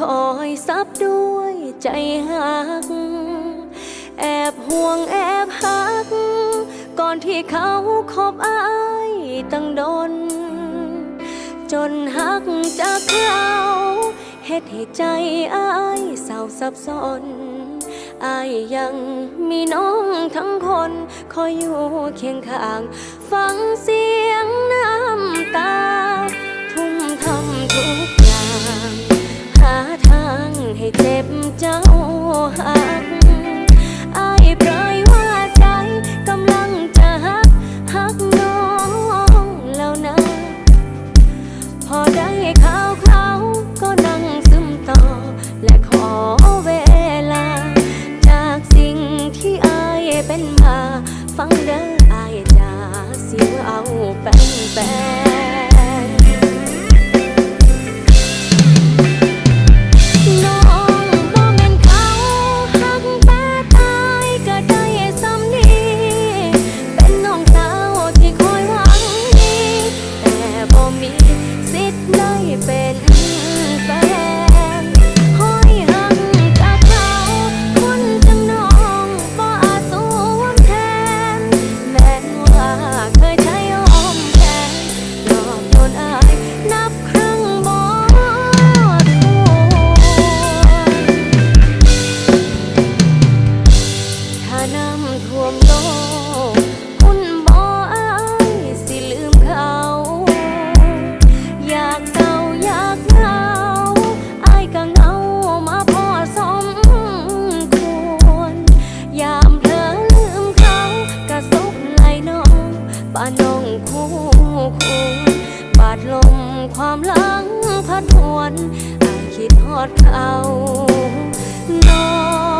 คอยซับด้วยใจหัก แอบห่วงแอบหัก ก่อนที่เขาคบอายตั้งดน จนหักจากเขาเฮ็ดให้ใจอายเศร้าสับสนอายยังมีน้องทั้งคน คอยอยู่เคียงข้าง ฟังเสียงน้ำตา bad. คู่บาดลมความหลังพัดวนอาคิดฮอดเขาน้อง